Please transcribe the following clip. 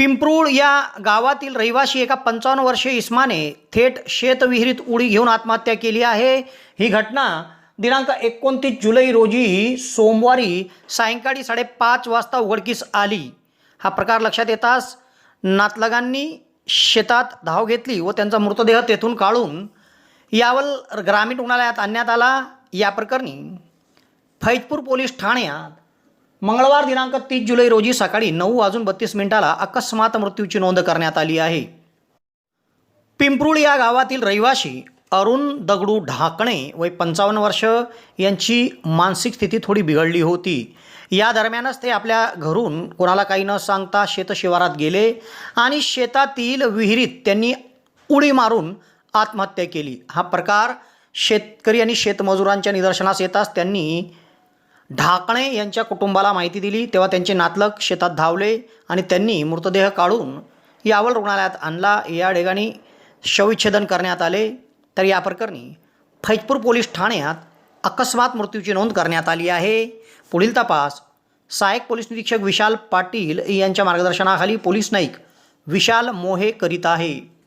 पिंपरूळ या गावातील रहिवासी एका पंचावन्न वर्षीय इस्माने थेट शेतविहिरीत उडी घेऊन आत्महत्या केली आहे. ही घटना दिनांक एकोणतीस जुलै रोजी सोमवारी सायंकाळी साडेपाच वाजता उघडकीस आली. हा प्रकार लक्षात येताच नातलगांनी शेतात धाव घेतली व त्यांचा मृतदेह तेथून काढून यावल ग्रामीण रुग्णालयात आणण्यात आला. या प्रकरणी फैजपूर पोलीस ठाण्यात मंगळवार दिनांक तीस जुलै रोजी सकाळी नऊ वाजून बत्तीस मिनिटाला अकस्मात मृत्यूची नोंद करण्यात आली आहे. पिंपरुळ या गावातील रहिवासी अरुण दगडू ढाकणे वय पंचावन्न वर्ष यांची मानसिक स्थिती थोडी बिघडली होती. या दरम्यानच ते आपल्या घरून कोणाला काही न सांगता शेतशिवारात गेले आणि शेतातील विहिरीत त्यांनी उडी मारून आत्महत्या केली. हा प्रकार शेतकरी आणि शेतमजुरांच्या निदर्शनास येताच त्यांनी ढाकणे यांच्या कुटुंबाला माहिती दिली तेव्हा त्यांचे नातलग शेतात धावले आणि त्यांनी मृतदेह काढून यावल रुग्णालयात आणला. या ठिकाणी शवविच्छेदन करण्यात आले. तर या प्रकरणी फैजपूर पोलीस ठाण्यात अकस्मात मृत्यूची नोंद करण्यात आली आहे. पुढील तपास सहाय्यक पोलीस निरीक्षक विशाल पाटील यांच्या मार्गदर्शनाखाली पोलीस नाईक विशाल मोहे करीत आहे.